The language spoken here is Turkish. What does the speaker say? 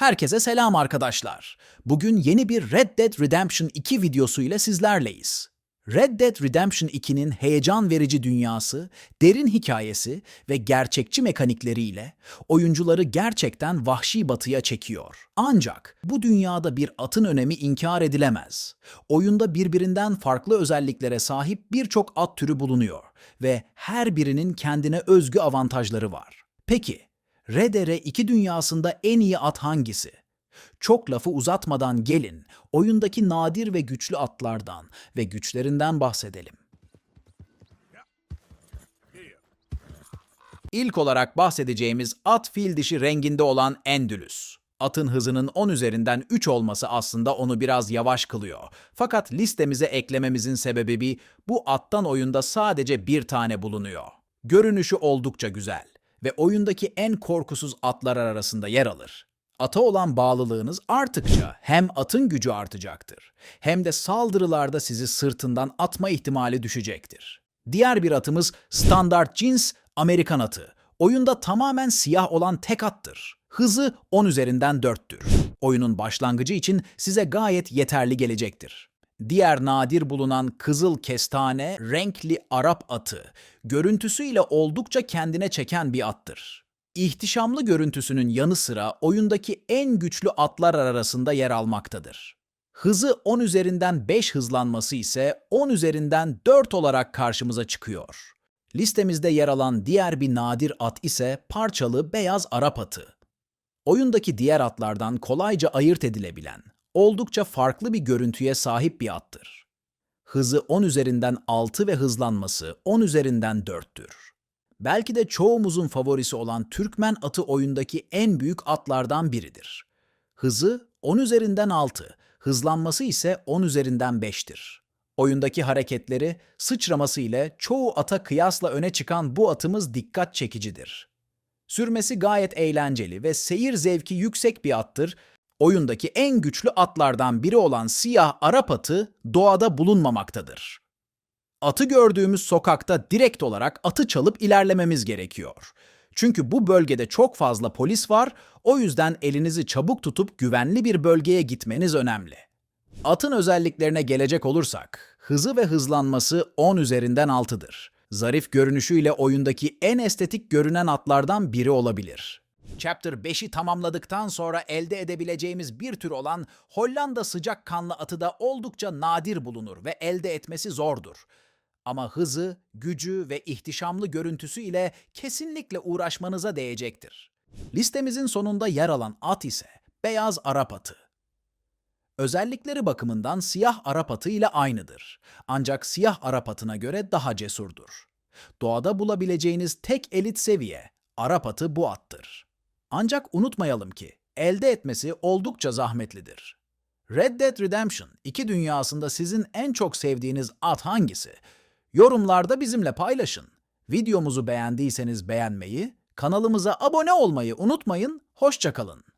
Herkese selam arkadaşlar. Bugün yeni bir Red Dead Redemption 2 videosu ile sizlerleyiz. Red Dead Redemption 2'nin heyecan verici dünyası, derin hikayesi ve gerçekçi mekanikleriyle oyuncuları gerçekten vahşi batıya çekiyor. Ancak bu dünyada bir atın önemi inkar edilemez. Oyunda birbirinden farklı özelliklere sahip birçok at türü bulunuyor ve her birinin kendine özgü avantajları var. Peki, RDR 2 dünyasında en iyi at hangisi? Çok lafı uzatmadan gelin oyundaki nadir ve güçlü atlardan ve güçlerinden bahsedelim. İlk olarak bahsedeceğimiz at fil dişi renginde olan Endülüs. Atın hızının 10 üzerinden 3 olması aslında onu biraz yavaş kılıyor. Fakat listemize eklememizin sebebi bu attan oyunda sadece bir tane bulunuyor. Görünüşü oldukça güzel ve oyundaki en korkusuz atlar arasında yer alır. Ata olan bağlılığınız arttıkça hem atın gücü artacaktır hem de saldırılarda sizi sırtından atma ihtimali düşecektir. Diğer bir atımız standart cins Amerikan atı. Oyunda tamamen siyah olan tek attır. Hızı 10 üzerinden 4'tür. Oyunun başlangıcı için size gayet yeterli gelecektir. Diğer nadir bulunan kızıl kestane renkli Arap atı, görüntüsüyle oldukça kendine çeken bir attır. İhtişamlı görüntüsünün yanı sıra oyundaki en güçlü atlar arasında yer almaktadır. Hızı 10 üzerinden 5 hızlanması ise 10 üzerinden 4 olarak karşımıza çıkıyor. Listemizde yer alan diğer bir nadir at ise parçalı beyaz Arap atı. Oyundaki diğer atlardan kolayca ayırt edilebilen, oldukça farklı bir görüntüye sahip bir attır. Hızı 10 üzerinden 6 ve hızlanması 10 üzerinden 4'tür. Belki de çoğumuzun favorisi olan Türkmen atı oyundaki en büyük atlardan biridir. Hızı 10 üzerinden 6, hızlanması ise 10 üzerinden 5'tir. Oyundaki hareketleri, sıçraması ile çoğu ata kıyasla öne çıkan bu atımız dikkat çekicidir. Sürmesi gayet eğlenceli ve seyir zevki yüksek bir attır. Oyundaki en güçlü atlardan biri olan siyah Arap atı doğada bulunmamaktadır. Atı gördüğümüz sokakta direkt olarak atı çalıp ilerlememiz gerekiyor. Çünkü bu bölgede çok fazla polis var, o yüzden elinizi çabuk tutup güvenli bir bölgeye gitmeniz önemli. Atın özelliklerine gelecek olursak, hızı ve hızlanması 10 üzerinden 6'dır. Zarif görünüşüyle oyundaki en estetik görünen atlardan biri olabilir. Chapter 5'i tamamladıktan sonra elde edebileceğimiz bir tür olan Hollanda sıcakkanlı atı da oldukça nadir bulunur ve elde etmesi zordur. Ama hızı, gücü ve ihtişamlı görüntüsü ile kesinlikle uğraşmanıza değecektir. Listemizin sonunda yer alan at ise beyaz Arap atı. Özellikleri bakımından siyah Arap atı ile aynıdır. Ancak siyah Arap atına göre daha cesurdur. Doğada bulabileceğiniz tek elit seviye Arap atı bu attır. Ancak unutmayalım ki elde etmesi oldukça zahmetlidir. Red Dead Redemption 2 dünyasında sizin en çok sevdiğiniz at hangisi? Yorumlarda bizimle paylaşın. Videomuzu beğendiyseniz beğenmeyi, kanalımıza abone olmayı unutmayın. Hoşçakalın.